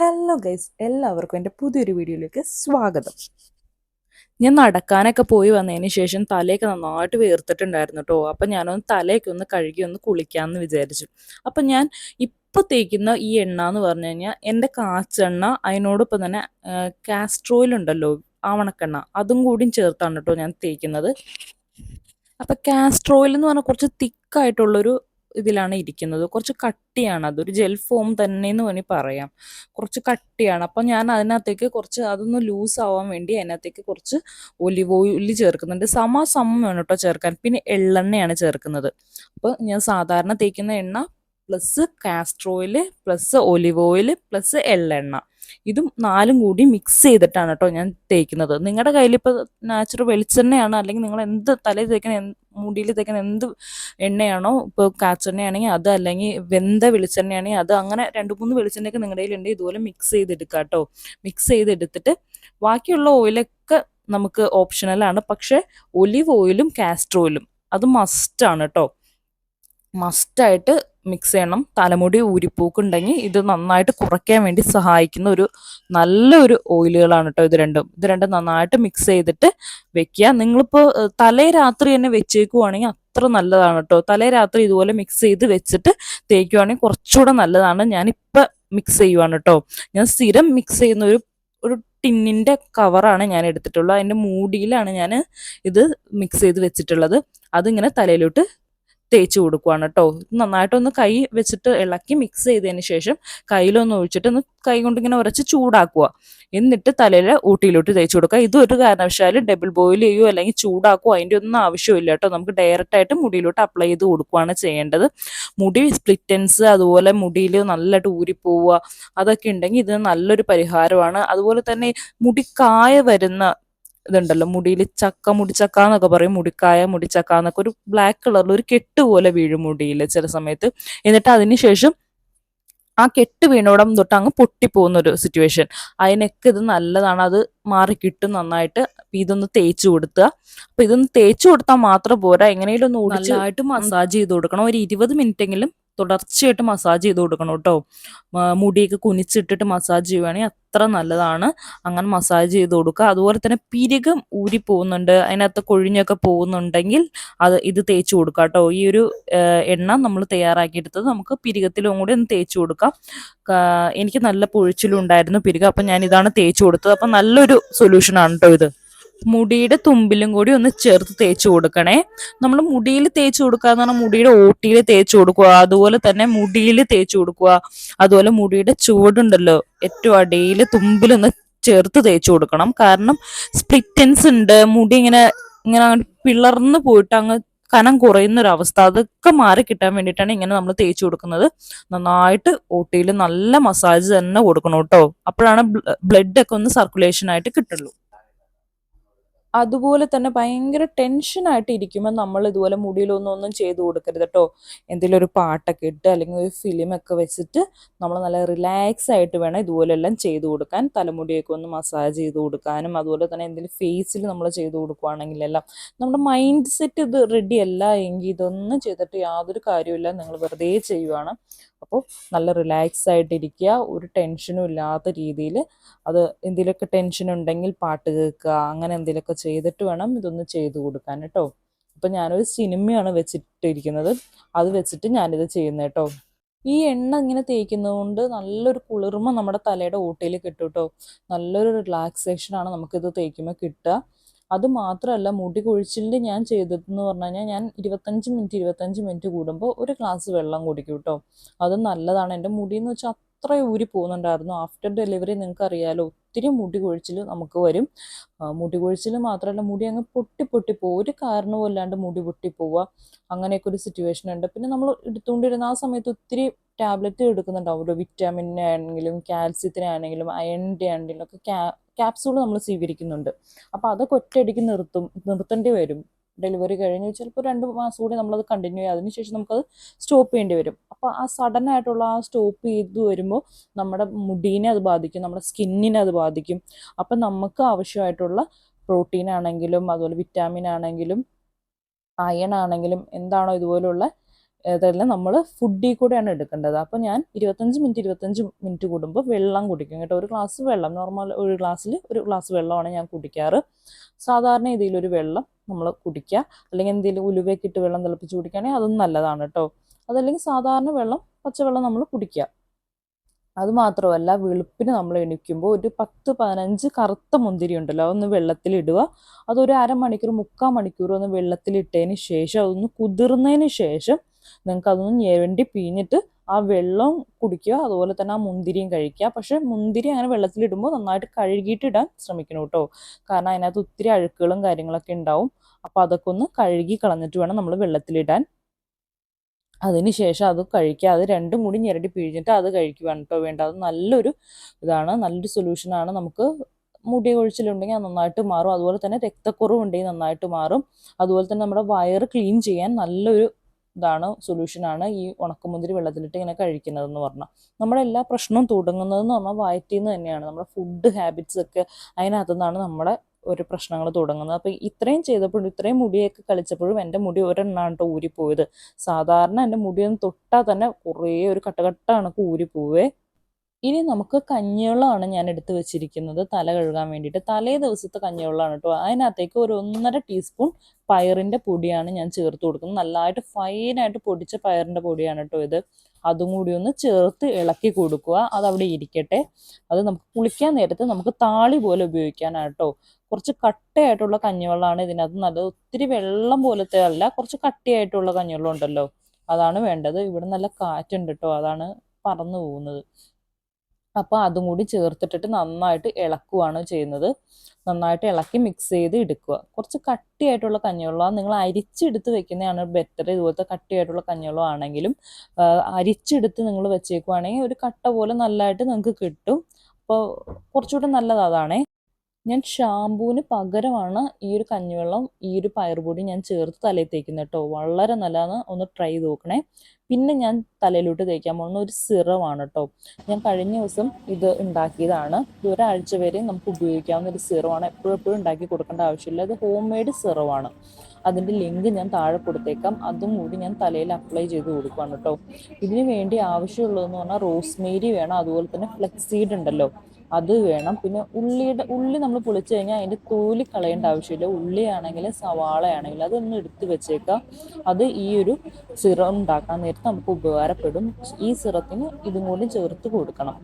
Hello guys എല്ലാവർക്കും എന്റെ പുതിയൊരു വീഡിയോയിലേക്ക് സ്വാഗതം. ഞാൻ നടക്കാനൊക്കെ പോയി വന്നതിന് ശേഷം തലയൊക്കെ നന്നായിട്ട് വേർത്തിട്ടുണ്ടായിരുന്നു കേട്ടോ അപ്പം ഞാനൊന്ന് തലയൊക്കെ ഒന്ന് കഴുകി ഒന്ന് കുളിക്കാമെന്ന് വിചാരിച്ചു. അപ്പം ഞാൻ ഇപ്പോൾ തേക്കുന്ന ഈ എണ്ണ എന്ന് പറഞ്ഞു കഴിഞ്ഞാൽ എന്റെ കാച്ചെണ്ണ അതിനോടൊപ്പം തന്നെ കാസ്ട്രോയിൽ ഉണ്ടല്ലോ ആവണക്കെണ്ണ അതും കൂടിയും ചേർത്താണ് കേട്ടോ ഞാൻ തേക്കുന്നത്. അപ്പം കാസ്ട്രോയിൽ എന്ന് പറഞ്ഞാൽ കുറച്ച് തിക്കായിട്ടുള്ളൊരു ഇതിലാണ് ഇരിക്കുന്നത്. കുറച്ച് കട്ടിയാണ്. അതൊരു ജെൽ ഫോം തന്നെ എന്ന് വേണമെങ്കിൽ പറയാം. കുറച്ച് കട്ടിയാണ്. അപ്പം ഞാൻ അതിനകത്തേക്ക് കുറച്ച് അതൊന്ന് ലൂസ് ആവാൻ വേണ്ടി അതിനകത്തേക്ക് കുറച്ച് ഒലിവ് ഓയിൽ ചേർക്കുന്നുണ്ട്. സമാസമം വേണം കേട്ടോ ചേർക്കാൻ. പിന്നെ എള്ളെണ്ണയാണ് ചേർക്കുന്നത്. അപ്പോൾ ഞാൻ സാധാരണ തേക്കുന്ന എണ്ണ plus castor plus olive oil plus എള്ളെണ്ണ. ഇതും നാലും കൂടി മിക്സ് ചെയ്തിട്ടാണ് കേട്ടോ ഞാൻ തേക്കുന്നത്. നിങ്ങളുടെ കയ്യിൽ ഇപ്പോൾ നാച്ചുറൽ വെളിച്ചെണ്ണയാണ്? അല്ലെങ്കിൽ നിങ്ങൾ എന്ത് തലയിൽ തേക്കുന്ന മുടിയിൽ തേക്കുന്ന എന്ത് എണ്ണയാണോ? ഇപ്പോൾ കാച്ചെണ്ണയാണെങ്കിൽ അത് അല്ലെങ്കിൽ വെന്ത വെളിച്ചെണ്ണയാണെങ്കിൽ അത് അങ്ങനെ രണ്ട് മൂന്ന് വെളിച്ചെണ്ണയൊക്കെ നിങ്ങളുടെ കയ്യിലുണ്ടെങ്കിൽ ഇതുപോലെ മിക്സ് ചെയ്തെടുക്കുക കേട്ടോ മിക്സ് ചെയ്തെടുത്തിട്ട് ബാക്കിയുള്ള ഓയിലൊക്കെ നമുക്ക് ഓപ്ഷണലാണ് പക്ഷേ ഒലിവ് ഓയിലും കാസ്ട്രോയിലും അത് മസ്റ്റാണ് കേട്ടോ മസ്റ്റായിട്ട് മിക്സ് ചെയ്യണം. തലമുടി ഊരിപ്പൂക്കുണ്ടെങ്കിൽ ഇത് നന്നായിട്ട് കുറയ്ക്കാൻ വേണ്ടി സഹായിക്കുന്ന ഒരു നല്ലൊരു ഓയിലുകളാണ് കേട്ടോ ഇത് രണ്ടും. ഇത് രണ്ടും നന്നായിട്ട് മിക്സ് ചെയ്തിട്ട് വെക്കുക. നിങ്ങളിപ്പോൾ തലേ രാത്രി തന്നെ വെച്ചേക്കുവാണെങ്കിൽ അത്ര നല്ലതാണ് കേട്ടോ തലേ രാത്രി ഇതുപോലെ മിക്സ് ചെയ്ത് വെച്ചിട്ട് തേക്കുവാണെങ്കിൽ കുറച്ചുകൂടെ നല്ലതാണ്. ഞാനിപ്പോൾ മിക്സ് ചെയ്യുവാണ് കേട്ടോ ഞാൻ സ്ഥിരം മിക്സ് ചെയ്യുന്ന ഒരു ഒരു ടിന്നിന്റെ കവറാണ് ഞാൻ എടുത്തിട്ടുള്ളത്. അതിന്റെ മൂടിയിലാണ് ഞാൻ ഇത് മിക്സ് ചെയ്ത് വെച്ചിട്ടുള്ളത്. അതിങ്ങനെ തലയിലോട്ട് തേച്ച് കൊടുക്കുവാണ് കേട്ടോ നന്നായിട്ടൊന്ന് കൈ വെച്ചിട്ട് ഇളക്കി മിക്സ് ചെയ്തതിന് ശേഷം കയ്യിലൊന്ന് ഒഴിച്ചിട്ട് ഒന്ന് കൈ കൊണ്ട് ഇങ്ങനെ ചൂടാക്കുക. എന്നിട്ട് തലയിൽ ഊട്ടിയിലോട്ട് തേച്ച് കൊടുക്കുക. ഇതൊരു കാരണവശാലും ഡബിൾ ബോയിൽ ചെയ്യുകയോ അല്ലെങ്കിൽ ചൂടാക്കുകയോ അതിന്റെ ഒന്നും ആവശ്യമില്ല കേട്ടോ നമുക്ക് ഡയറക്റ്റ് ആയിട്ട് മുടിയിലോട്ട് അപ്ലൈ ചെയ്ത് കൊടുക്കുകയാണ് ചെയ്യേണ്ടത്. മുടി സ്പ്ലിറ്റൻസ് അതുപോലെ മുടിയിൽ നല്ലതായിട്ട് ഊരിപ്പോവുക അതൊക്കെ ഉണ്ടെങ്കിൽ ഇത് നല്ലൊരു പരിഹാരമാണ്. അതുപോലെ തന്നെ മുടി വരുന്ന ഇതുണ്ടല്ലോ. മുടിയിൽ ചക്ക മുടിച്ചക്ക എന്നൊക്കെ പറയും. മുടിക്കായ മുടിച്ചക്ക എന്നൊക്കെ. ഒരു ബ്ലാക്ക് കളറിൽ ഒരു കെട്ട് പോലെ വീഴും മുടിയിൽ ചില സമയത്ത്. എന്നിട്ട് അതിന് ശേഷം ആ കെട്ട് വീണോടം തൊട്ട് അങ്ങ് പൊട്ടിപ്പോകുന്ന ഒരു സിറ്റുവേഷൻ അതിനൊക്കെ ഇത് നല്ലതാണ്. അത് മാറി കിട്ടും നന്നായിട്ട്. ഇതൊന്ന് തേച്ചു കൊടുത്തുക അപ്പൊ ഇതൊന്ന് തേച്ചു കൊടുത്താൽ മാത്രം പോരാ. എങ്ങനെയും ഒന്ന് നല്ലതായിട്ട് മസാജ് ചെയ്ത് കൊടുക്കണം. ഒരു ഇരുപത് മിനിറ്റ് എങ്കിലും തുടർച്ചയായിട്ട് മസാജ് ചെയ്ത് കൊടുക്കണം കേട്ടോ. മുടിയൊക്കെ കുനിച്ചിട്ടിട്ട് മസാജ് ചെയ്യുവാണെങ്കിൽ അത്ര നല്ലതാണ്. അങ്ങനെ മസാജ് ചെയ്ത് കൊടുക്കുക. അതുപോലെ തന്നെ പിരികം ഊരി പോകുന്നുണ്ട് അതിനകത്ത് കൊഴിഞ്ഞൊക്കെ പോകുന്നുണ്ടെങ്കിൽ അത് ഇത് തേച്ച് കൊടുക്കുക കേട്ടോ. ഈ ഒരു എണ്ണ നമ്മൾ തയ്യാറാക്കിയെടുത്തത് നമുക്ക് പിരികത്തിലും കൂടി ഒന്ന് തേച്ച് കൊടുക്കാം. എനിക്ക് നല്ല പൊഴിച്ചിലും ഉണ്ടായിരുന്നു പിരികം. അപ്പം ഞാൻ ഇതാണ് തേച്ച് കൊടുത്തത്. അപ്പം നല്ലൊരു സൊല്യൂഷനാണ് കേട്ടോ ഇത്. മുടിയുടെ തുമ്പിലും കൂടി ഒന്ന് ചേർത്ത് തേച്ച് കൊടുക്കണേ. നമ്മൾ മുടിയിൽ തേച്ച് കൊടുക്കുക എന്ന് പറഞ്ഞാൽ മുടിയുടെ ഓട്ടിയിൽ തേച്ച് കൊടുക്കുക. അതുപോലെ തന്നെ മുടിയിൽ തേച്ച് കൊടുക്കുക. അതുപോലെ മുടിയുടെ ചുവടുണ്ടല്ലോ ഏറ്റവും അടിയിൽ തുമ്പിലൊന്ന് ചേർത്ത് തേച്ച് കൊടുക്കണം. കാരണം സ്പ്ലിറ്റൻസ് ഉണ്ട് മുടി ഇങ്ങനെ ഇങ്ങനെ പിളർന്ന് പോയിട്ട് അങ്ങ് കനം കുറയുന്ന ഒരു അവസ്ഥ അതൊക്കെ മാറി കിട്ടാൻ വേണ്ടിയിട്ടാണ് ഇങ്ങനെ നമ്മൾ തേച്ച് കൊടുക്കുന്നത്. നന്നായിട്ട് ഓട്ടിയിൽ നല്ല മസാജ് തന്നെ കൊടുക്കണം കേട്ടോ. അപ്പോഴാണ് ബ്ലഡ് ഒക്കെ ഒന്ന് സർക്കുലേഷൻ ആയിട്ട് കിട്ടുള്ളൂ. അതുപോലെ തന്നെ ഭയങ്കര ടെൻഷനായിട്ട് ഇരിക്കുമ്പോൾ നമ്മൾ ഇതുപോലെ മുടിയിലൊന്നും ഒന്നും ചെയ്ത് കൊടുക്കരുത് കേട്ടോ എന്തെങ്കിലും ഒരു പാട്ടൊക്കെ ഇട്ട് അല്ലെങ്കിൽ ഒരു ഫിലിമൊക്കെ വെച്ചിട്ട് നമ്മൾ നല്ല റിലാക്സ് ആയിട്ട് വേണം ഇതുപോലെല്ലാം ചെയ്ത് കൊടുക്കാൻ. തലമുടിയൊക്കെ ഒന്ന് മസാജ് ചെയ്ത് കൊടുക്കാനും അതുപോലെ തന്നെ എന്തെങ്കിലും ഫേസിൽ നമ്മൾ ചെയ്ത് കൊടുക്കുകയാണെങ്കിലെല്ലാം നമ്മുടെ മൈൻഡ് സെറ്റ് ഇത് റെഡി അല്ല എങ്കിൽ ഇതൊന്നും ചെയ്തിട്ട് യാതൊരു കാര്യമില്ല നിങ്ങൾ വെറുതെ ചെയ്യുവാണ്. അപ്പോൾ നല്ല റിലാക്സ് ആയിട്ടിരിക്കുക ഒരു ടെൻഷനും ഇല്ലാത്ത രീതിയിൽ അത് എന്തെങ്കിലുമൊക്കെ ടെൻഷൻ ഉണ്ടെങ്കിൽ പാട്ട് കേൾക്കുക അങ്ങനെ എന്തെങ്കിലുമൊക്കെ ചെയ്തിട്ട് വേണം ഇതൊന്ന് ചെയ്തു കൊടുക്കാൻ കേട്ടോ. അപ്പം ഞാനൊരു സിനിമയാണ് വെച്ചിട്ടിരിക്കുന്നത്. അത് വെച്ചിട്ട് ഞാനിത് ചെയ്യുന്നത് കേട്ടോ. ഈ എണ്ണ ഇങ്ങനെ തേക്കുന്നത് കൊണ്ട് നല്ലൊരു കുളിർമ നമ്മുടെ തലയുടെ ഓട്ടയിൽ കിട്ടും കേട്ടോ. നല്ലൊരു റിലാക്സേഷനാണ് നമുക്കിത് തേക്കുമ്പോൾ കിട്ടുക. അത് മാത്രമല്ല മുടി കൊഴിച്ചിലിൽ ഞാൻ ചെയ്തതെന്ന് പറഞ്ഞു കഴിഞ്ഞാൽ ഞാൻ ഇരുപത്തഞ്ച് മിനിറ്റ് ഇരുപത്തഞ്ച് മിനിറ്റ് കൂടുമ്പോൾ ഒരു ഗ്ലാസ് വെള്ളം കുടിക്കും കേട്ടോ അത് നല്ലതാണ്. എന്റെ മുടി എന്ന് വെച്ചാൽ അത്ര ഊരി പോകുന്നുണ്ടായിരുന്നു. ആഫ്റ്റർ ഡെലിവറി നിങ്ങൾക്ക് അറിയാലോ ഒത്തിരി മുടി കൊഴിച്ചിൽ നമുക്ക് വരും. മുടി കൊഴിച്ചിൽ മാത്രമല്ല മുടി അങ്ങ് പൊട്ടി പൊട്ടി പോകും ഒരു കാരണവും ഇല്ലാണ്ട് മുടി പൊട്ടി പോവുക അങ്ങനെയൊക്കെ ഒരു സിറ്റുവേഷൻ ഉണ്ട്. പിന്നെ നമ്മൾ എടുത്തുകൊണ്ടിരുന്ന ആ സമയത്ത് ഒത്തിരി ടാബ്ലറ്റ് എടുക്കുന്നുണ്ടാവുമല്ലോ വിറ്റാമിനെ ആണെങ്കിലും കാൽസ്യത്തിനെ ആണെങ്കിലും അയണിന്റെ ആണെങ്കിലും ഒക്കെ ക്യാപ്സൂൾ നമ്മൾ സ്വീകരിക്കുന്നുണ്ട്. അപ്പോൾ അതൊക്കെ ഒറ്റയടിക്ക് നിർത്തും നിർത്തേണ്ടി വരും. ഡെലിവറി കഴിഞ്ഞ് ചിലപ്പോൾ രണ്ട് മാസം കൂടി നമ്മളത് കണ്ടിന്യൂ ചെയ്യും. അതിനുശേഷം നമുക്കത് സ്റ്റോപ്പ് ചെയ്യേണ്ടി വരും. അപ്പോൾ ആ സഡൻ ആയിട്ടുള്ള ആ സ്റ്റോപ്പ് ചെയ്ത് വരുമ്പോൾ നമ്മുടെ മുടീനെ അത് ബാധിക്കും നമ്മുടെ സ്കിന്നിനെ അത് ബാധിക്കും. അപ്പം നമുക്ക് ആവശ്യമായിട്ടുള്ള പ്രോട്ടീൻ ആണെങ്കിലും അതുപോലെ വിറ്റാമിൻ ആണെങ്കിലും അയൺ ആണെങ്കിലും എന്താണോ ഇതുപോലുള്ള ഇതെല്ലാം നമ്മൾ ഫുഡിൽ കൂടെയാണ് എടുക്കേണ്ടത്. അപ്പോൾ ഞാൻ ഇരുപത്തഞ്ച് മിനിറ്റ് ഇരുപത്തഞ്ച് മിനിറ്റ് കൂടുമ്പോൾ വെള്ളം കുടിക്കും കേട്ടോ. ഒരു ഗ്ലാസ് വെള്ളം നോർമൽ ഒരു ഗ്ലാസ്സിൽ ഒരു ഗ്ലാസ് വെള്ളമാണ് ഞാൻ കുടിക്കാറ്. സാധാരണ ഇതിലൊരു വെള്ളം നമ്മൾ കുടിക്കുക അല്ലെങ്കിൽ എന്തെങ്കിലും ഉലുവയൊക്കെ ഇട്ട് വെള്ളം തിളപ്പിച്ച് കുടിക്കുകയാണെങ്കിൽ അതും നല്ലതാണ് കേട്ടോ. അതല്ലെങ്കിൽ സാധാരണ വെള്ളം പച്ചവെള്ളം നമ്മൾ കുടിക്കുക അത് മാത്രമല്ല വെളുപ്പിന് നമ്മൾ എണീക്കുമ്പോൾ ഒരു പത്ത് പതിനഞ്ച് കറുത്ത മുന്തിരി ഉണ്ടല്ലോ അതൊന്ന് വെള്ളത്തിലിടുക അതൊരു അരമണിക്കൂർ മുക്കാൽ മണിക്കൂർ ഒന്ന് വെള്ളത്തിലിട്ടതിന് ശേഷം അതൊന്ന് കുതിർന്നതിന് ശേഷം നിങ്ങൾക്ക് അതൊന്ന് ഞെരണ്ടി പിഴിഞ്ഞിട്ട് ആ വെള്ളം കുടിക്കുക അതുപോലെ തന്നെ ആ മുന്തിരിയും കഴിക്കുക. പക്ഷെ മുന്തിരി അങ്ങനെ വെള്ളത്തിലിടുമ്പോൾ നന്നായിട്ട് കഴുകിയിട്ട് ഇടാൻ ശ്രമിക്കണം കേട്ടോ. കാരണം അതിനകത്ത് ഒത്തിരി അഴുക്കുകളും കാര്യങ്ങളൊക്കെ ഉണ്ടാവും. അപ്പോൾ അതൊക്കെ ഒന്ന് കഴുകി കളഞ്ഞിട്ട് വേണം നമ്മൾ വെള്ളത്തിലിടാൻ. അതിന് ശേഷം അത് കഴിക്കുക. അത് രണ്ടും കൂടി ഞെരടി പിഴിഞ്ഞിട്ട് അത് കഴിക്കുകയാണ് കേട്ടോ വേണ്ട അത് നല്ലൊരു ഇതാണ്. നല്ലൊരു സൊല്യൂഷനാണ് നമുക്ക് മുടി കൊഴിച്ചിലുണ്ടെങ്കിൽ അത് നന്നായിട്ട് മാറും. അതുപോലെ തന്നെ രക്തക്കുറവുണ്ടെങ്കിൽ നന്നായിട്ട് മാറും. അതുപോലെ തന്നെ നമ്മുടെ വയറ് ക്ലീൻ ചെയ്യാൻ നല്ലൊരു ഇതാണ് സൊല്യൂഷനാണ് ഈ ഉണക്കമുന്തിരി വെള്ളത്തിലിട്ട് ഇങ്ങനെ കഴിക്കുന്നതെന്ന് പറഞ്ഞാൽ നമ്മുടെ എല്ലാ പ്രശ്നവും തുടങ്ങുന്നതെന്ന് പറഞ്ഞാൽ വയറ്റിൽ നിന്ന് തന്നെയാണ്. നമ്മുടെ ഫുഡ് ഹാബിറ്റ്സ് ഒക്കെ അതിനകത്തു നിന്നാണ് നമ്മുടെ ഒരു പ്രശ്നങ്ങൾ തുടങ്ങുന്നത്. അപ്പോൾ ഇത്രയും ചെയ്തപ്പോഴും ഇത്രയും മുടിയൊക്കെ കളിച്ചപ്പോഴും എന്റെ മുടി ഒരെണ്ണാണ് കേട്ടോ ഊരിപ്പോയത്. സാധാരണ എന്റെ മുടിയൊന്നും തൊട്ടാൽ തന്നെ കുറേ ഒരു കട്ടകട്ട ഊരിപ്പോവേ. ഇനി നമുക്ക് കഞ്ഞിവെള്ളമാണ് ഞാൻ എടുത്ത് വെച്ചിരിക്കുന്നത്. തല കഴുകാൻ വേണ്ടിയിട്ട്. തലേ ദിവസത്തെ കഞ്ഞിവെള്ളമാണ് കേട്ടോ. അതിനകത്തേക്ക് ഒരു ഒന്നര ടീസ്പൂൺ പയറിന്റെ പൊടിയാണ് ഞാൻ ചേർത്ത് കൊടുക്കുന്നത്. നല്ലതായിട്ട് ഫൈനായിട്ട് പൊടിച്ച പയറിന്റെ പൊടിയാണ് കേട്ടോ ഇത്. അതും കൂടി ഒന്ന് ചേർത്ത് ഇളക്കി കൊടുക്കുക. അത് അവിടെ ഇരിക്കട്ടെ. അത് നമുക്ക് കുളിക്കാൻ നേരത്ത് നമുക്ക് താളി പോലെ ഉപയോഗിക്കാനാട്ടോ കുറച്ച് കട്ടയായിട്ടുള്ള കഞ്ഞിവെള്ളമാണ് ഇതിനകത്ത് നല്ലത് ഒത്തിരി വെള്ളം പോലത്തെ അല്ല കുറച്ച് കട്ടിയായിട്ടുള്ള കഞ്ഞിവെള്ളം ഉണ്ടല്ലോ. അതാണ് വേണ്ടത്. ഇവിടെ നല്ല കാറ്റുണ്ട് കേട്ടോ. അതാണ് പറന്നു പോകുന്നത്. അപ്പോൾ അതും കൂടി ചേർത്തിട്ടിട്ട് നന്നായിട്ട് ഇളക്കുവാണ് ചെയ്യുന്നത്. നന്നായിട്ട് ഇളക്കി മിക്സ് ചെയ്ത് എടുക്കുക. കുറച്ച് കട്ടിയായിട്ടുള്ള കഞ്ഞിവെള്ളം നിങ്ങൾ അരിച്ചെടുത്ത് വെക്കുന്നതാണ് ബെറ്റർ ഇതുപോലത്തെ കട്ടിയായിട്ടുള്ള കഞ്ഞിവെള്ളം ആണെങ്കിലും അരിച്ചെടുത്ത് നിങ്ങൾ വെച്ചേക്കുവാണെങ്കിൽ ഒരു കട്ട പോലെ നല്ലതായിട്ട് നിങ്ങൾക്ക് കിട്ടും. അപ്പോൾ കുറച്ചുകൂടെ നല്ലത് അതാണേ. ഞാൻ ഷാമ്പൂവിന് പകരമാണ് ഈ ഒരു കഞ്ഞിവെള്ളം ഈ ഒരു പയറുപൊടി ഞാൻ ചേർത്ത് തലയിൽ തേക്കുന്നത് കേട്ടോ. വളരെ നല്ലതാണ്. ഒന്ന് ട്രൈ ചെയ്ത് നോക്കണേ. പിന്നെ ഞാൻ തലയിലോട്ട് തേക്കാൻ പോകുന്ന ഒരു സിറമാണ് കേട്ടോ. ഞാൻ കഴിഞ്ഞ ദിവസം ഇത് ഉണ്ടാക്കിയതാണ്. ഇത് ഒരാഴ്ച വരെ നമുക്ക് ഉപയോഗിക്കാവുന്ന ഒരു സിറമാണ്. എപ്പോഴും എപ്പോഴും ഉണ്ടാക്കി കൊടുക്കേണ്ട ആവശ്യമില്ല. ഇത് ഹോം മെയ്ഡ് സിറമാണ് അതിന്റെ ലിങ്ക് ഞാൻ താഴെ കൊടുത്തേക്കാം. അതും കൂടി ഞാൻ തലയിൽ അപ്ലൈ ചെയ്ത് കൊടുക്കുകയാണ് കേട്ടോ. ഇതിന് വേണ്ടി ആവശ്യമുള്ളതെന്ന് പറഞ്ഞാൽ റോസ്മേരി വേണം. അതുപോലെ തന്നെ ഫ്ലെക്സീഡ് ഉണ്ടല്ലോ. അത് വേണം. പിന്നെ ഉള്ളിയുടെ ഉള്ളി നമ്മൾ പൊളിച്ചു കഴിഞ്ഞാൽ അതിന്റെ തോലി കളയേണ്ട ആവശ്യമില്ല. ഉള്ളിയാണെങ്കിൽ സവാളയാണെങ്കിൽ അതൊന്ന് എടുത്ത് വെച്ചേക്കാം. അത് ഈ ഒരു സിറം ഉണ്ടാക്കാൻ നേരത്ത് നമുക്ക് ഉപകാരപ്പെടും. ഈ സിറത്തിന് ഇതും കൂടി ചേർത്ത് കൊടുക്കണം.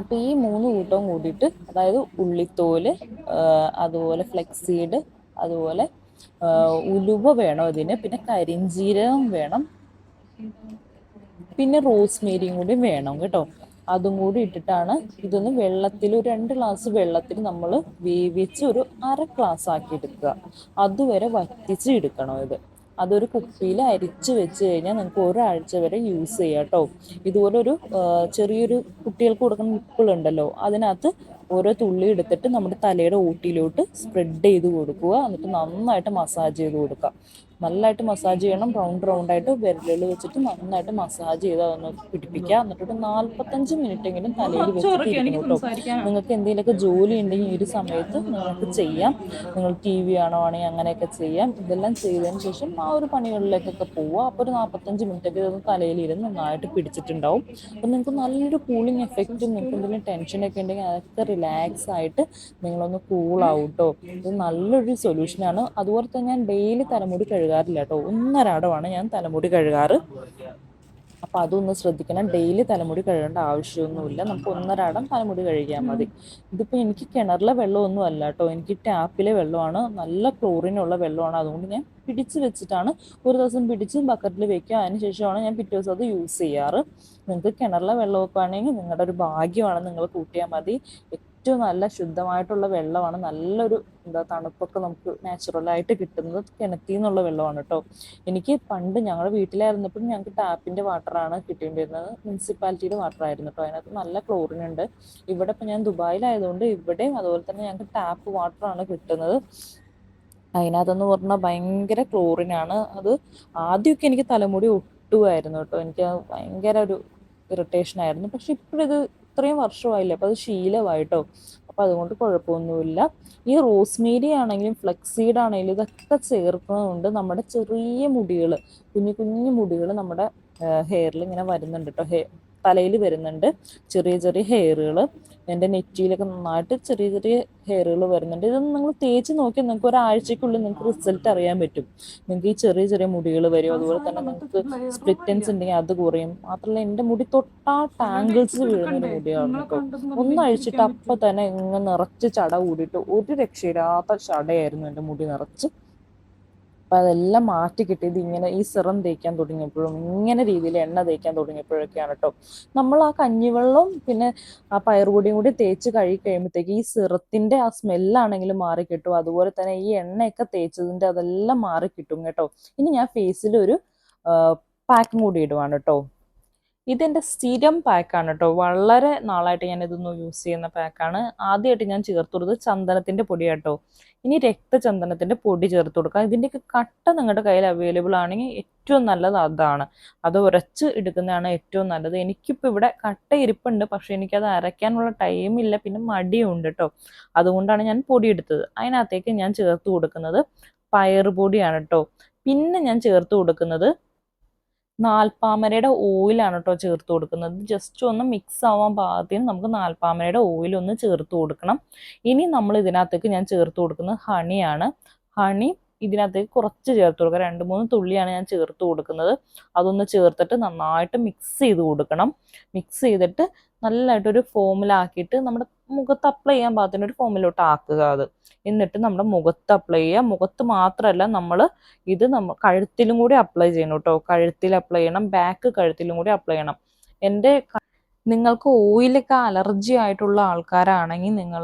അപ്പോൾ ഈ മൂന്ന് കൂട്ടവും കൂടിയിട്ട് അതായത് ഉള്ളിത്തോൽ അതുപോലെ ഫ്ലെക്സീഡ് അതുപോലെ ഉലുവ വേണം ഇതിന് പിന്നെ കരിഞ്ചീരകം വേണം. പിന്നെ റോസ്മേരിയും കൂടി വേണം കേട്ടോ. അതും കൂടി ഇട്ടിട്ടാണ് ഇതൊന്ന് വെള്ളത്തിൽ ഒരു രണ്ട് ഗ്ലാസ് വെള്ളത്തിൽ നമ്മൾ വേവിച്ച് ഒരു അര ഗ്ലാസ് ആക്കി എടുക്കുക. അതുവരെ വറ്റിച്ച് എടുക്കണം ഇത്. അതൊരു കുപ്പിയിൽ അരിച്ച് വെച്ച് കഴിഞ്ഞാൽ നിങ്ങൾക്ക് ഒരാഴ്ച വരെ യൂസ് ചെയ്യാം കേട്ടോ. ഇതുപോലെ ഒരു ചെറിയൊരു കുട്ടികൾക്ക് കൊടുക്കുന്ന നിപ്പിളുണ്ടല്ലോ അതിനകത്ത് ഓരോ തുള്ളി എടുത്തിട്ട് നമ്മുടെ തലയുടെ ഊട്ടിയിലോട്ട് സ്പ്രെഡ് ചെയ്ത് കൊടുക്കുക. എന്നിട്ട് നന്നായിട്ട് മസാജ് ചെയ്ത് കൊടുക്കുക. നല്ലതായിട്ട് മസാജ് ചെയ്യണം. റൗണ്ട് റൗണ്ടായിട്ട് വിരലുകൾ വെച്ചിട്ട് നന്നായിട്ട് മസാജ് ചെയ്ത് അതൊന്ന് പിടിപ്പിക്കുക എന്നിട്ട് ഒരു നാൽപ്പത്തഞ്ച് മിനിറ്റ് എങ്കിലും തലയിൽ വെച്ചിട്ട് കേട്ടോ. നിങ്ങൾക്ക് എന്തെങ്കിലുമൊക്കെ ജോലി ഉണ്ടെങ്കിൽ ഈ ഒരു സമയത്ത് നിങ്ങൾക്ക് ചെയ്യാം. നിങ്ങൾ ടി വി ആണോ ആണെങ്കിൽ അങ്ങനെയൊക്കെ ചെയ്യാം. ഇതെല്ലാം ചെയ്തതിന് ശേഷം ആ ഒരു പണികളിലേക്കൊക്കെ പോവുക. അപ്പോൾ ഒരു നാൽപ്പത്തഞ്ച് മിനിറ്റ് ഒക്കെ ഇതൊന്ന് തലയിലിരുന്ന് നന്നായിട്ട് പിടിച്ചിട്ടുണ്ടാവും. അപ്പം നിങ്ങൾക്ക് നല്ലൊരു കൂളിംഗ് എഫക്റ്റും നിങ്ങൾക്ക് എന്തെങ്കിലും ടെൻഷനൊക്കെ ഉണ്ടെങ്കിൽ അതൊക്കെ റിലാക്സ് ആയിട്ട് നിങ്ങളൊന്ന് കൂളാവും കേട്ടോ. ഇത് നല്ലൊരു സൊല്യൂഷനാണ് അതുപോലെ തന്നെ ഞാൻ ഡെയിലി തലമുടി കഴുകാറില്ല കേട്ടോ. ഒന്നരാടമാണ് ഞാൻ തലമുടി കഴുകാറ്. അപ്പം അതൊന്ന് ശ്രദ്ധിക്കണം. ഡെയിലി തലമുടി കഴുകേണ്ട ആവശ്യമൊന്നുമില്ല. നമുക്ക് ഒന്നരാടം തലമുടി കഴുകിയാൽ മതി. ഇതിപ്പോൾ എനിക്ക് കിണറിലെ വെള്ളമൊന്നും അല്ല കേട്ടോ. എനിക്ക് ടാപ്പിലെ വെള്ളമാണ്. നല്ല ക്ലോറിനുള്ള വെള്ളമാണ്. അതുകൊണ്ട് ഞാൻ പിടിച്ച് വെച്ചിട്ടാണ് ഒരു ദിവസം പിടിച്ച് ബക്കറ്റിൽ വെക്കുക അതിനുശേഷമാണ് ഞാൻ പിറ്റേ ദിവസം അത് യൂസ് ചെയ്യാറ്. നിങ്ങൾക്ക് കിണറിലെ വെള്ളമൊക്കെ ആണെങ്കിൽ നിങ്ങളുടെ ഒരു ഭാഗ്യമാണ്. നിങ്ങൾ കൂട്ടിയാൽ മതി. ഏറ്റവും നല്ല ശുദ്ധമായിട്ടുള്ള വെള്ളമാണ്. നല്ലൊരു എന്താ തണുപ്പൊക്കെ നമുക്ക് നാച്ചുറലായിട്ട് കിട്ടുന്നത് കിണറ്റിൽ നിന്നുള്ള വെള്ളമാണ് കേട്ടോ. എനിക്ക് പണ്ട് ഞങ്ങളുടെ വീട്ടിലായിരുന്നപ്പോഴും ഞങ്ങൾക്ക് ടാപ്പിന്റെ വാട്ടറാണ് കിട്ടിയിരുന്നത് മുനിസിപ്പാലിറ്റിയുടെ വാട്ടർ ആയിരുന്നു കേട്ടോ. അതിനകത്ത് നല്ല ക്ലോറിൻ ഉണ്ട്. ഇവിടെ ഇപ്പം ഞാൻ ദുബായിലായതുകൊണ്ട് ഇവിടെയും അതുപോലെ തന്നെ ഞങ്ങൾക്ക് ടാപ്പ് വാട്ടറാണ് കിട്ടുന്നത്. അതിനകത്തെന്ന് പറഞ്ഞാൽ ഭയങ്കര ക്ലോറിനാണ് അത് ആദ്യമൊക്കെ എനിക്ക് തലമുടി ഒട്ടുമായിരുന്നു കേട്ടോ. എനിക്ക് ഭയങ്കര ഒരു ഇറിറ്റേഷൻ ആയിരുന്നു. പക്ഷെ ഇപ്പോഴിത് ഇത്രയും വർഷമായില്ലേ? അപ്പോൾ അത് ശീലമായിട്ടോ? അപ്പോൾ അതുകൊണ്ട് കുഴപ്പമൊന്നുമില്ല. ഈ റോസ്മേരി ആണെങ്കിലും ഫ്ലെക്സീഡ് ആണെങ്കിലും ഇതൊക്കെ ചേർക്കുന്നതുകൊണ്ട് നമ്മുടെ ചെറിയ മുടികൾ കുഞ്ഞു കുഞ്ഞു മുടികൾ നമ്മുടെ ഹെയറിൽ ഇങ്ങനെ വരുന്നുണ്ട് കേട്ടോ ഹെ തലയിൽ വരുന്നുണ്ട്. ചെറിയ ചെറിയ ഹെയറുകൾ എന്റെ നെറ്റിയിലൊക്കെ നന്നായിട്ട് ചെറിയ ചെറിയ ഹെയറുകൾ വരുന്നുണ്ട്. ഇതൊന്നും നിങ്ങൾ തേച്ച് നോക്കിയാൽ നിങ്ങൾക്ക് ഒരാഴ്ചക്കുള്ളിൽ നിങ്ങൾക്ക് റിസൾട്ട് അറിയാൻ പറ്റും. നിങ്ങൾക്ക് ഈ ചെറിയ ചെറിയ മുടികൾ വരും. അതുപോലെ തന്നെ നിങ്ങൾക്ക് സ്പ്ലിറ്റൻസ് ഉണ്ടെങ്കിൽ അത് കുറയും. മാത്രമല്ല എന്റെ മുടി തൊട്ടാ ടാങ്കിൾസ് വീഴുന്ന ഒരു മുടിയാണ് കേട്ടോ. ഒന്ന് അഴിച്ചിട്ട് അപ്പം തന്നെ ഇങ്ങനെ നിറച്ച് ചട കൂടിയിട്ട് ഒരു രക്ഷയില്ലാത്ത ചടയായിരുന്നു എന്റെ മുടി നിറച്ച്. അപ്പം അതെല്ലാം മാറ്റി കിട്ടിയത് ഇങ്ങനെ ഈ സിറം തേക്കാൻ തുടങ്ങിയപ്പോഴും ഇങ്ങനെ രീതിയിൽ എണ്ണ തേക്കാൻ തുടങ്ങിയപ്പോഴൊക്കെയാണ് കേട്ടോ നമ്മൾ ആ കഞ്ഞിവെള്ളം പിന്നെ ആ പയറുപൊടിയും കൂടി തേച്ച് കഴുകി ഈ സിറത്തിന്റെ ആ സ്മെല്ലാണെങ്കിലും മാറി കിട്ടും. അതുപോലെ തന്നെ ഈ എണ്ണയൊക്കെ തേച്ചതിന്റെ അതെല്ലാം മാറി കിട്ടും കേട്ടോ. ഇനി ഞാൻ ഫേസിൽ ഒരു പാക്കും കൂടി ഇടുവാണ് കേട്ടോ ഇതെന്റെ സ്ഥിരം പാക്കാണ് കേട്ടോ വളരെ നാളായിട്ട് ഞാൻ ഇതൊന്ന് യൂസ് ചെയ്യുന്ന പാക്കാണ് ആദ്യമായിട്ട് ഞാൻ ചേർത്ത് കൊടുത്തത് ചന്ദനത്തിന്റെ പൊടിയാണ് കേട്ടോ ഇനി രക്തചന്ദനത്തിന്റെ പൊടി ചേർത്ത് കൊടുക്കാം. ഇതിന്റെയൊക്കെ കട്ട നിങ്ങളുടെ കയ്യിൽ അവൈലബിൾ ആണെങ്കിൽ ഏറ്റവും നല്ലത് അതാണ്. അത് ഉരച്ച് എടുക്കുന്നതാണ് ഏറ്റവും നല്ലത്. എനിക്കിപ്പോൾ ഇവിടെ കട്ട ഇരിപ്പുണ്ട്. പക്ഷേ എനിക്കത് അരയ്ക്കാനുള്ള ടൈം ഇല്ല. പിന്നെ മടിയുണ്ട് കേട്ടോ അതുകൊണ്ടാണ് ഞാൻ പൊടി എടുത്തത്. അതിനകത്തേക്ക് ഞാൻ ചേർത്ത് കൊടുക്കുന്നത് പയറുപൊടിയാണ് കേട്ടോ പിന്നെ ഞാൻ ചേർത്ത് കൊടുക്കുന്നത് നാൽപ്പാമരയുടെ ഓയിലാണ് കേട്ടോ ചേർത്ത് കൊടുക്കുന്നത്. ജസ്റ്റ് ഒന്ന് മിക്സ് ആവാൻ പാകത്തിന് നമുക്ക് നാൽപ്പാമരയുടെ ഓയിൽ ഒന്ന് ചേർത്ത് കൊടുക്കണം. ഇനി നമ്മൾ ഇതിനകത്തേക്ക് ഞാൻ ചേർത്ത് കൊടുക്കുന്നത് ഹണിയാണ് ഹണി ഇതിനകത്തേക്ക് കുറച്ച് ചേർത്ത് കൊടുക്കുക രണ്ട് മൂന്ന് തുള്ളിയാണ് ഞാൻ ചേർത്ത് കൊടുക്കുന്നത്. അതൊന്ന് ചേർത്തിട്ട് നന്നായിട്ട് മിക്സ് ചെയ്ത് കൊടുക്കണം. മിക്സ് ചെയ്തിട്ട് നല്ലതായിട്ടൊരു ഫോമിലാക്കിയിട്ട് നമ്മുടെ മുഖത്ത് അപ്ലൈ ചെയ്യാൻ പാകത്തിന് ഒരു ഫോമിലോട്ട് ആക്കുക അത്. എന്നിട്ട് നമ്മുടെ മുഖത്ത് അപ്ലൈ ചെയ്യുക. മുഖത്ത് മാത്രമല്ല നമ്മൾ ഇത് നമ്മൾ കഴുത്തിലും കൂടി അപ്ലൈ ചെയ്യണം കേട്ടോ. കഴുത്തിൽ അപ്ലൈ ചെയ്യണം. ബാക്ക് കഴുത്തിലും കൂടി അപ്ലൈ ചെയ്യണം. എന്റെ നിങ്ങൾക്ക് ഓയിലൊക്കെ അലർജി ആയിട്ടുള്ള ആൾക്കാരാണെങ്കിൽ നിങ്ങൾ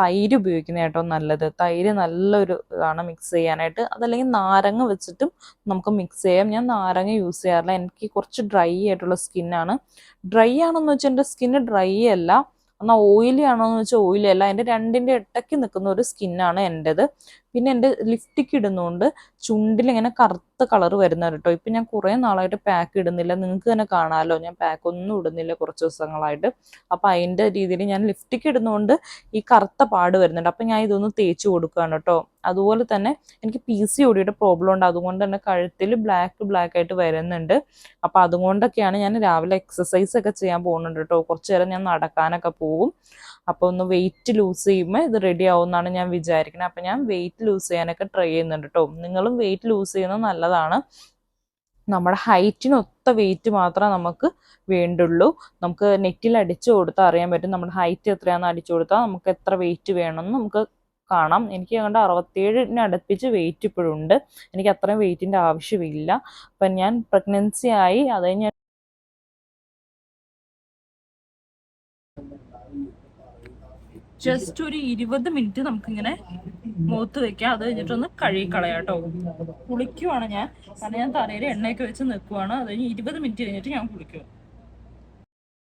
തൈര് ഉപയോഗിക്കുന്ന ഏറ്റവും നല്ലത്. തൈര് നല്ലൊരു ഇതാണ് മിക്സ് ചെയ്യാനായിട്ട്. അതല്ലെങ്കിൽ നാരങ്ങ വെച്ചിട്ടും നമുക്ക് മിക്സ് ചെയ്യാം. ഞാൻ നാരങ്ങ യൂസ് ചെയ്യാറില്ല. എനിക്ക് കുറച്ച് ഡ്രൈ ആയിട്ടുള്ള സ്കിന്നാണ് ഡ്രൈ ആണെന്ന് വെച്ചാൽ എന്റെ സ്കിന്ന് ഡ്രൈ അല്ല. എന്നാൽ ഓയിലി ആണോ എന്ന് വെച്ചാൽ ഓയിലി അല്ല. എന്റെ രണ്ടിന്റെ ഇടയ്ക്ക് നിൽക്കുന്ന ഒരു സ്കിന്നാണ് എന്റെത് പിന്നെ എന്റെ ലിഫ്റ്റിക്ക് ഇടുന്നതുകൊണ്ട് ചുണ്ടിൽ ഇങ്ങനെ കറുത്ത കളർ വരുന്നത് കേട്ടോ ഇപ്പം ഞാൻ കുറേ നാളായിട്ട് പാക്ക് ഇടുന്നില്ല. നിങ്ങൾക്ക് തന്നെ കാണാമല്ലോ ഞാൻ പാക്ക് ഒന്നും ഇടുന്നില്ല കുറച്ച് ദിവസങ്ങളായിട്ട്. അപ്പം അതിന്റെ രീതിയിൽ ഞാൻ ലിഫ്റ്റിക്ക് ഇടുന്നതുകൊണ്ട് ഈ കറുത്ത പാട് വരുന്നുണ്ട്. അപ്പം ഞാൻ ഇതൊന്ന് തേച്ച് കൊടുക്കുകയാണ് കേട്ടോ അതുപോലെ തന്നെ എനിക്ക് പി സി ഒടിയുടെ പ്രോബ്ലം ഉണ്ട്. അതുകൊണ്ട് തന്നെ കഴുത്തിൽ ബ്ലാക്ക് ബ്ലാക്ക് ആയിട്ട് വരുന്നുണ്ട്. അപ്പം അതുകൊണ്ടൊക്കെയാണ് ഞാൻ രാവിലെ എക്സസൈസ് ഒക്കെ ചെയ്യാൻ പോകുന്നുണ്ട് കേട്ടോ കുറച്ച് നേരം ഞാൻ നടക്കാനൊക്കെ പോകും. അപ്പോൾ ഒന്ന് വെയിറ്റ് ലൂസ് ചെയ്യുമ്പോൾ ഇത് റെഡി ആവുമെന്നാണ് ഞാൻ വിചാരിക്കുന്നത് അപ്പോൾ ഞാൻ വെയിറ്റ് ലൂസ് ചെയ്യാനൊക്കെ ട്രൈ ചെയ്യുന്നുണ്ട് കേട്ടോ നിങ്ങളും വെയിറ്റ് ലൂസ് ചെയ്യുന്നത് നല്ലതാണ്. നമ്മുടെ ഹൈറ്റിനൊത്ത വെയിറ്റ് മാത്രമേ നമുക്ക് വേണ്ടുള്ളൂ. നമുക്ക് നെറ്റിൽ അടിച്ചു കൊടുത്താൽ അറിയാൻ പറ്റും. നമ്മുടെ ഹൈറ്റ് എത്രയാണെന്ന് അടിച്ചു കൊടുത്താൽ നമുക്ക് എത്ര വെയിറ്റ് വേണമെന്ന് നമുക്ക് കാണാം. എനിക്ക് അതുകൊണ്ട് അറുപത്തേഴിന് അടുപ്പിച്ച് വെയിറ്റ് ഇപ്പോഴുണ്ട്. എനിക്ക് അത്രയും വെയിറ്റിന്റെ ആവശ്യമില്ല. അപ്പം ഞാൻ പ്രഗ്നൻസി ആയി അതായത് കഴിഞ്ഞ് ജസ്റ്റ് ഒരു ഇരുപത് മിനിറ്റ് നമുക്കിങ്ങനെ മുഖത്ത് വെക്കാം. അത് കഴിഞ്ഞിട്ടൊന്ന് കഴുകി കളയാം കുളിക്കുവാണ് ഞാൻ. കാരണം ഞാൻ തലയിൽ എണ്ണയൊക്കെ വെച്ച് നിൽക്കുവാണ്. അത് കഴിഞ്ഞ് ഇരുപത് മിനിറ്റ് കഴിഞ്ഞിട്ട് ഞാൻ കുളിക്കും.